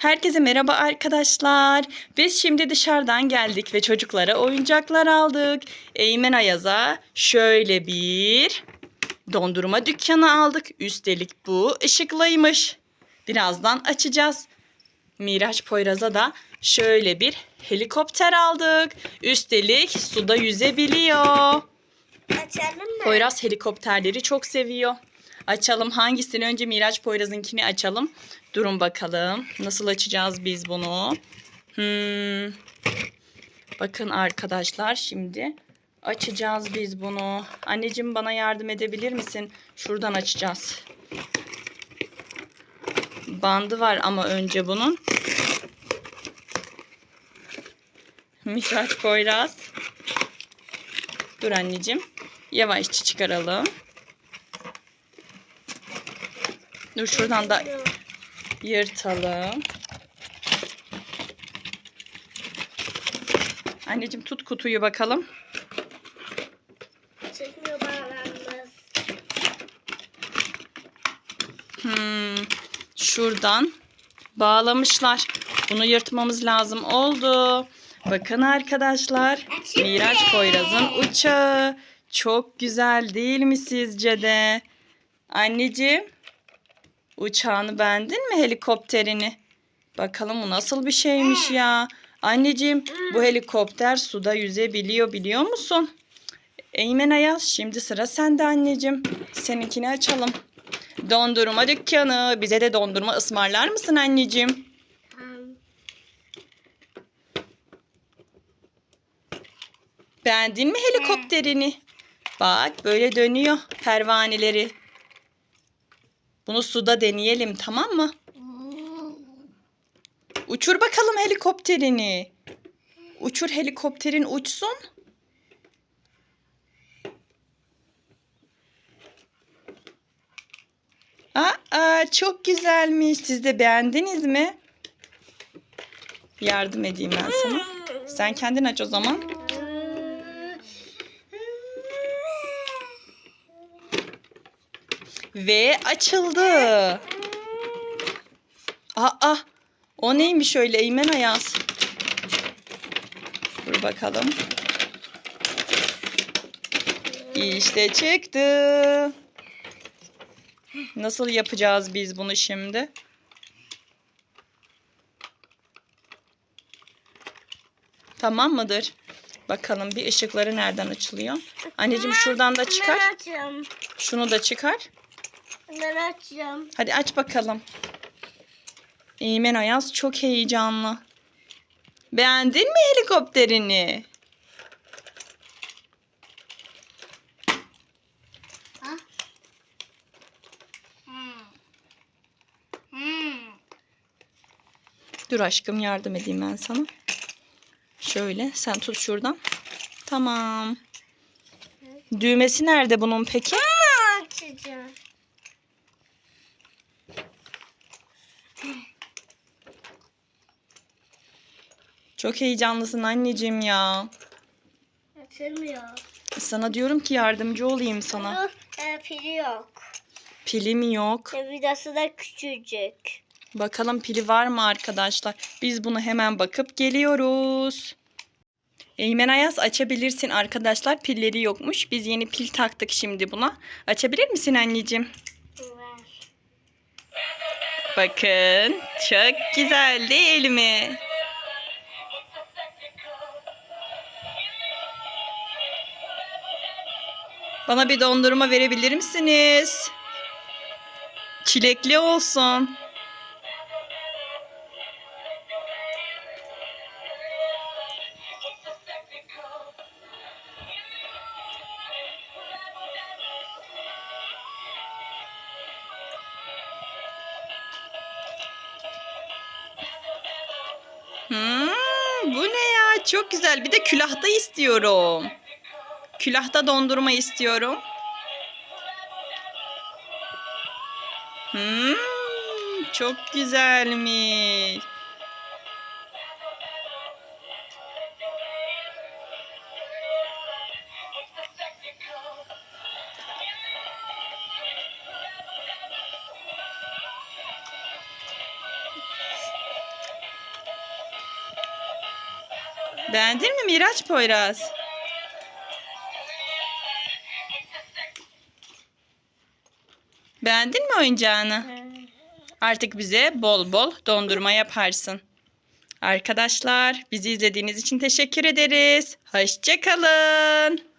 Herkese merhaba arkadaşlar. Biz şimdi dışarıdan geldik ve çocuklara oyuncaklar aldık. Eymen Ayaz'a şöyle bir dondurma dükkanı aldık. Üstelik bu ışıklıymış. Birazdan açacağız. Miraç Poyraz'a da şöyle bir helikopter aldık. Üstelik suda yüzebiliyor. Açalım mı? Poyraz helikopterleri çok seviyor. Açalım hangisini? Önce Miraç Poyraz'ınkini açalım. Durun bakalım. Nasıl açacağız biz bunu? Hmm. Bakın arkadaşlar şimdi açacağız biz bunu. Anneciğim bana yardım edebilir misin? Şuradan açacağız. Bandı var ama önce bunun. Miraç Poyraz. Dur anneciğim. Yavaşça çıkaralım. Dur şuradan da yırtalım. Anneciğim tut kutuyu bakalım. Çıkmıyor bağlanmaz. Hmm, şuradan bağlamışlar. Bunu yırtmamız lazım oldu. Bakın arkadaşlar. Miraç Poyraz'ın uçağı. Çok güzel değil mi sizce de? Anneciğim. Uçağını beğendin mi helikopterini? Bakalım bu nasıl bir şeymiş ya. Anneciğim bu helikopter suda yüzebiliyor biliyor musun? Eymen Ayaz şimdi sıra sende anneciğim. Seninkini açalım. Dondurma dükkanı. Bize de dondurma ısmarlar mısın anneciğim? Beğendin mi helikopterini? Bak böyle dönüyor pervaneleri. Bunu suda deneyelim tamam mı? Uçur bakalım helikopterini. Uçur helikopterin uçsun. Aa, çok güzelmiş. Siz de beğendiniz mi? Yardım edeyim ben sana. Sen kendin aç o zaman. Ve açıldı. Aa, o neymiş öyle Eymen Ayaz? Dur bakalım. İşte çıktı. Nasıl yapacağız biz bunu şimdi? Tamam mıdır? Bakalım bir ışıkları nereden açılıyor? Anneciğim şuradan da çıkar. Şunu da çıkar. Ben açacağım. Hadi aç bakalım. Eymen Ayaz çok heyecanlı. Beğendin mi helikopterini? Dur aşkım yardım edeyim ben sana. Şöyle sen tut şuradan. Tamam. Düğmesi nerede bunun peki? Ben açacağım. Çok heyecanlısın anneciğim ya. Açılmıyor. Sana diyorum ki yardımcı olayım sana. Dur, e, pili yok. Pili mi yok? E, vidası da küçücük. Bakalım pili var mı arkadaşlar? Biz bunu hemen bakıp geliyoruz. Eymen Ayaz açabilirsin arkadaşlar. Pilleri yokmuş. Biz yeni pil taktık şimdi buna. Açabilir misin anneciğim? Ver. Bakın. Çok güzel değil Bana bir dondurma verebilir misiniz? Çilekli olsun. Hmm, bu ne ya? Çok güzel. Bir de külahta istiyorum. Külahta dondurma istiyorum. Hmm, çok güzelmiş. Beğendin mi Miraç Poyraz? Beğendin mi oyuncağını? Artık bize bol bol dondurma yaparsın. Arkadaşlar bizi izlediğiniz için teşekkür ederiz. Hoşçakalın.